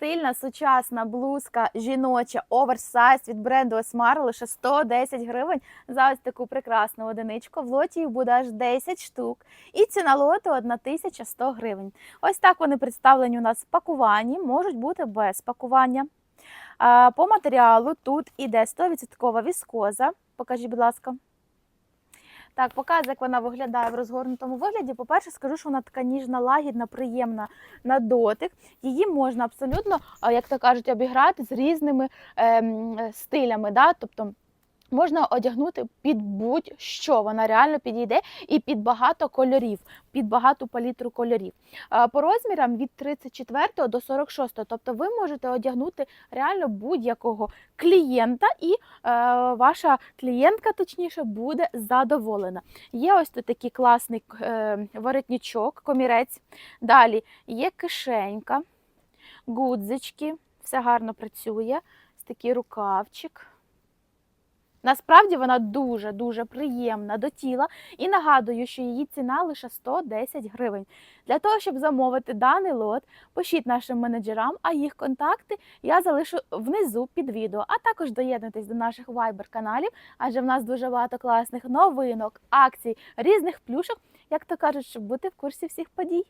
стильна сучасна блузка жіноча оверсайз від бренду Осмар лише 110 гривень за ось таку прекрасну одиничку. В лоті їх буде аж 10 штук. І ціна лоту 1100 гривень. Ось так вони представлені у нас в пакуванні, можуть бути без пакування. По матеріалу тут іде 100% віскоза. Покажіть, будь ласка. Так, показую, як вона виглядає в розгорнутому вигляді. По-перше, скажу, що вона така ніжна, лагідна, приємна на дотик. Її можна абсолютно, як то кажуть, обіграти з різними ем, стилями. Да? Тобто можна одягнути під будь-що. Вона реально підійде і під багато кольорів, під багату палітру кольорів. По розмірам від 34 до 46. Тобто ви можете одягнути реально будь-якого клієнта, і е, ваша клієнтка, точніше, буде задоволена. Є ось тут такий класний е, воротничок, комірець. Далі є кишенька, гудзички, все гарно працює. Ось такий рукавчик. Насправді вона дуже-дуже приємна до тіла і нагадую, що її ціна лише 110 гривень. Для того, щоб замовити даний лот, пишіть нашим менеджерам, а їх контакти я залишу внизу під відео. А також доєднуйтесь до наших вайбер-каналів, адже в нас дуже багато класних новинок, акцій, різних плюшок, як то кажуть, щоб бути в курсі всіх подій.